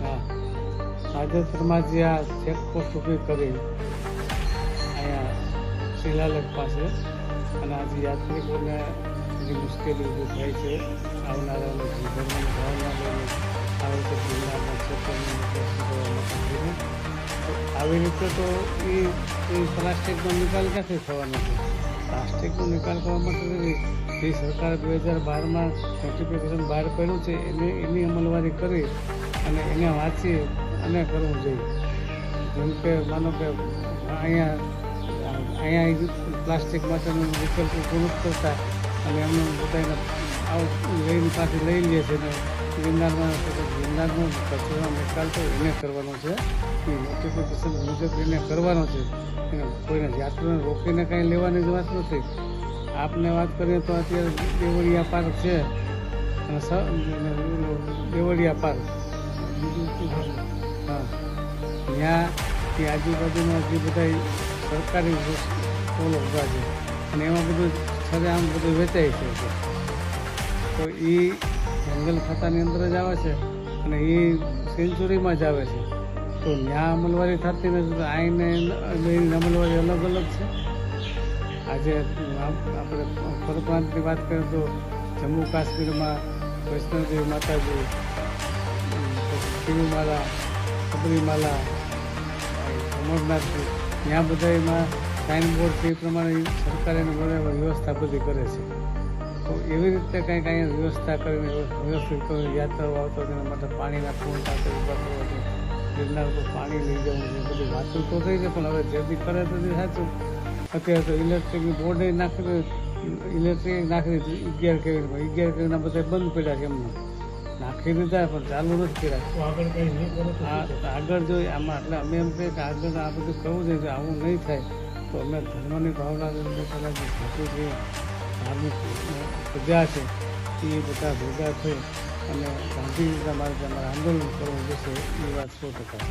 હા. તાજેતરમાં જે આ ચેકપોસ્ટ ઊભી કરી અહીંયા શિલાલેખ પાસે. અને આજે યાત્રિકોને જે મુશ્કેલી ઊભી થાય છે આવનારા જીવનની ભાવના લઈને આવે છે જિલ્લાના ક્ષેત્રની. તો આવી રીતે તો એ એ પ્લાસ્ટિકનો નિકાલ ક્યાંથી થવાનો છે? પ્લાસ્ટિકનો નિકાલ કરવા માટે જે સરકારે બે હજાર બારમાં નોટિફિકેશન બહાર પાડ્યું છે એને એની અમલવારી કરી અને એને વાંચી અને કરવું જોઈએ. જેમ કે માનો કે અહીંયા અહીંયા પ્લાસ્ટિક માટેનું વિકલ્પ પૂરું કરતા અને એમને બધાને આવું લઈને પાછી લઈ લે છે ને ગિરનારમાં ગિરનારનો કચરાનો નિકાલ તો એને કરવાનો છે. એ નોટિફિકેશન મુજબ એને કરવાનો છે. કોઈને યાત્રાને રોકીને કાંઈ લેવાની જ વાત નથી. આપને વાત કરીએ તો અત્યારે દેવળિયા પાર્ક છે. અને દેવળિયા પાર્ક? હા ત્યાં એ આજુબાજુમાં જે બધા સરકારી સ્કૂલો ઊભા છે. અને એમાં બધું છરે આમ બધું વેચાય છે તો એ જંગલ ખાતાની અંદર જ આવે છે અને એ સેન્ચુરીમાં જ આવે છે. તો ત્યાં અમલવારી થતી નથી. તો આઈને અમલવારી અલગ અલગ છે આજે આપણે પરપ્રાંતની વાત કરીએ તો જમ્મુ કાશ્મીરમાં વૈષ્ણવદેવી માતાજી પછી કબરીમાલા અમરનાથજી. ત્યાં બધા એમાં સાઇનબોર્ડ બોર્ડ તે પ્રમાણે સરકારે એને વ્યવસ્થા બધી કરે છે. તો એવી રીતે કંઈક અહીંયા વ્યવસ્થા કરીને, વ્યવસ્થિત કરીને યાત્રાઓ આવતો તેના માટે પાણીના પૂર્ણ સાથે ઊભા કરવા છે ગિરનાર પર પાણી લઈ જવું છે. બધી વાતો તો થઈ છે, પણ હવે જેથી કરે તો સાચું. અત્યારે તો ઇલેક્ટ્રિકની બોર્ડે નાખી ઇલેક્ટ્રિક નાખી દીધું. અગિયાર કેવી અગિયાર કેવીના બધા બંધ પડ્યા છે એમને. નાખી દીધા પણ ચાલુ નથી કર્યા આગળ કંઈ નહીં કરો તો આ શું થશે? આગળ જો આમાં એટલે અમે એમ કહીએ કે આગળ આ બધું કરવું જોઈએ કે આવું નહીં થાય તો અમે ધર્મની ભાવના જે સાચું છે ધાર્મિક પ્રજા છે એ બધા ભેગા થઈ અને ગાંધી મારે અમારે આંદોલન કરવું જશે એ વાત સો ટકા